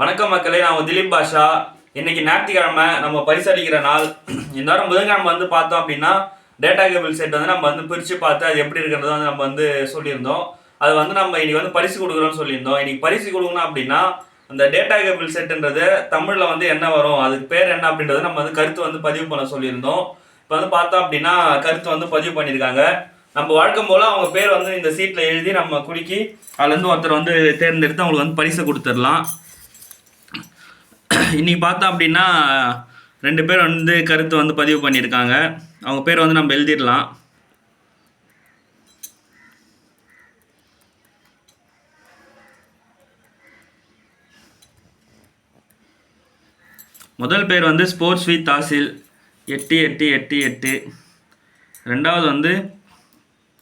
வணக்கம் மக்களே நான் திலீப் பாஷா. இன்னைக்கு ஞாயிற்றுக்கிழமை நம்ம பரிசளிக்கிற நாள். இந்த வாரம் புதன்கிழமை வந்து பார்த்தோம் அப்படின்னா டேட்டா கேபிள் செட் வந்து நம்ம வந்து பிரித்து பார்த்து அது எப்படி இருக்கிறது வந்து நம்ம வந்து சொல்லியிருந்தோம். அது வந்து நம்ம இன்னைக்கு வந்து பரிசு கொடுக்குறோம்னு சொல்லியிருந்தோம். இன்னைக்கு பரிசு கொடுக்கணும் அப்படின்னா அந்த டேட்டா கேபிள் செட்டுன்றது தமிழில் வந்து என்ன வரும் அதுக்கு பேர் என்ன அப்படின்றத நம்ம வந்து கருத்து வந்து பதிவு பண்ண சொல்லியிருந்தோம். இப்போ வந்து பார்த்தோம் அப்படின்னா கருத்து வந்து பதிவு பண்ணியிருக்காங்க. நம்ம வழக்கம் போல் அவங்க பேர் வந்து இந்த சீட்டில் எழுதி நம்ம குலுக்கி அதுலேருந்து ஒருத்தர் வந்து தேர்ந்தெடுத்து அவங்களுக்கு வந்து பரிசை கொடுத்துடலாம். இன்றைக்கி பார்த்தோம் அப்படின்னா ரெண்டு பேர் வந்து கருத்து வந்து பதிவு பண்ணியிருக்காங்க. அவங்க பேர் வந்து நம்ம எழுதிடலாம். முதல் பேர் வந்து ஸ்போர்ட்ஸ் வித் தாசில். எட்டு எட்டு எட்டு எட்டு. ரெண்டாவது வந்து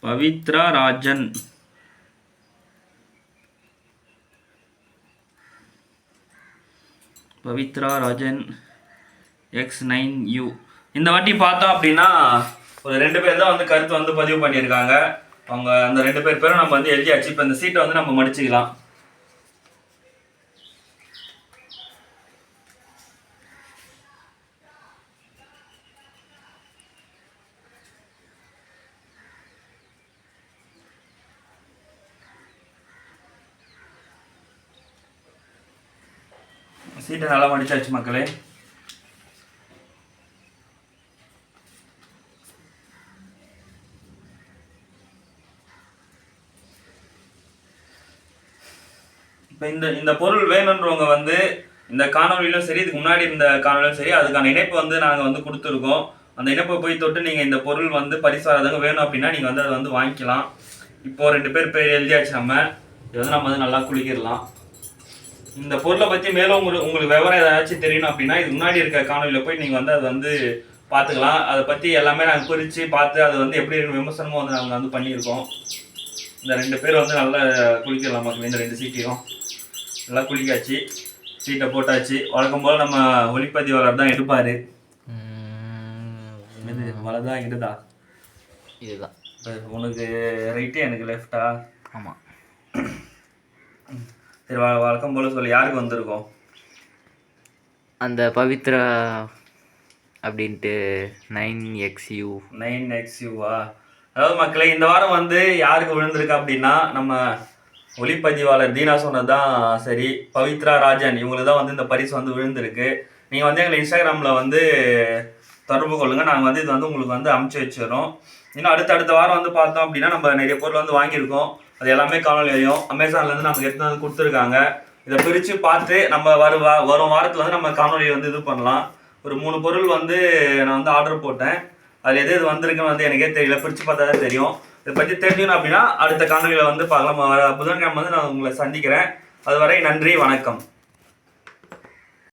Pavithra Rajan. Pavithra Rajan X nine U. இந்த வாட்டி பார்த்தோம் அப்படின்னா ஒரு ரெண்டு பேர் தான் வந்து கருத்து வந்து பதிவு பண்ணியிருக்காங்க. அவங்க அந்த ரெண்டு பேர் பேரும் நம்ம வந்து எழுதியாச்சு இப்போ இந்த சீட்டை வந்து நம்ம மடிச்சுக்கலாம். சீட்டை நல்லா மடித்தாச்சு மக்களே. இப்போ இந்த இந்த பொருள் வேணுன்றவங்க வந்து இந்த காணொலியிலும் சரி இதுக்கு முன்னாடி இந்த காணொலியும் சரி அதுக்கான இணைப்பு வந்து நாங்கள் வந்து கொடுத்துருக்கோம். அந்த இணைப்பை போய் தொட்டு நீங்கள் இந்த பொருள் வந்து பரிசாரதங்க வேணும் அப்படின்னா நீங்கள் வந்து அதை வந்து வாங்கிக்கலாம். இப்போ ரெண்டு பேர் பேர் எழுதியாச்சு நம்ம. இது வந்து நம்ம வந்து நல்லா குளிக்கிடலாம் இந்த பொருளை பற்றி மேலும் உங்களுக்கு உங்களுக்கு விவரம் ஏதாச்சும் தெரியணும் அப்படின்னா இதுக்கு முன்னாடி இருக்க காணொலியில் போய் நீங்கள் வந்து அதை வந்து பார்த்துக்கலாம். அதை பற்றி எல்லாமே நாங்கள் பிரித்து பார்த்து அது வந்து எப்படி விமர்சனமும் வந்து நாங்கள் வந்து பண்ணியிருக்கோம். இந்த ரெண்டு பேர் வந்து நல்லா குளிக்கலாம் மக்கள் இந்த ரெண்டு சீட்டையும். நல்லா குளிக்காச்சு சீட்டை போட்டாச்சு. வழக்கம் போல் நம்ம ஒளிப்பதிவாளர் தான் எடுப்பார். இது வலை தான் எடுதா இதுதான். இப்ப உனக்கு ரைட்டு எனக்கு லெஃப்டா ஆமாம் சரி வழ- வழக்கம் போல் சொல்லி யாருக்கு வந்திருக்கோம்? அந்த பவித்ரா அப்படின்ட்டு nine X U. Nine X யூவா? அதாவது மக்களே இந்த வாரம் வந்து யாருக்கு விழுந்திருக்கு அப்படின்னா நம்ம ஒளிப்பதிவாளர் தீனா சொன்னது தான் சரி. பவித்ரா ராஜன் இவங்களுக்கு தான் வந்து இந்த பரிசு வந்து விழுந்திருக்கு. நீங்கள் வந்து எங்களை இன்ஸ்டாகிராமில் வந்து தொடர்பு கொள்ளுங்கள் நாங்கள் வந்து இது வந்து உங்களுக்கு வந்து அமுச்சு வச்சிடறோம். இன்னும் அடுத்த அடுத்த வாரம் வந்து பார்த்தோம் அப்படின்னா நம்ம நிறைய பொருள் வந்து வாங்கியிருக்கோம். அது எல்லாமே காணொலியும் அமேசான்லேருந்து நமக்கு எடுத்து வந்து கொடுத்துருக்காங்க. இதை பிரித்து பார்த்து நம்ம வரும் வா வரும் வாரத்தில் வந்து நம்ம காணொலியை வந்து இது பண்ணலாம். ஒரு மூணு பொருள் வந்து நான் வந்து ஆர்டர் போட்டேன். அதில் எது எது வந்திருக்குன்னு வந்து எனக்கே தெரியல. பிரித்து பார்த்தா தான் தெரியும். இதை பற்றி தெரிஞ்சுக்கணும் அப்படின்னா அடுத்த காணொலியில் வந்து பார்க்கலாம். வர புதன்கிழமை வந்து நான் உங்களை சந்திக்கிறேன். அதுவரை நன்றி வணக்கம்.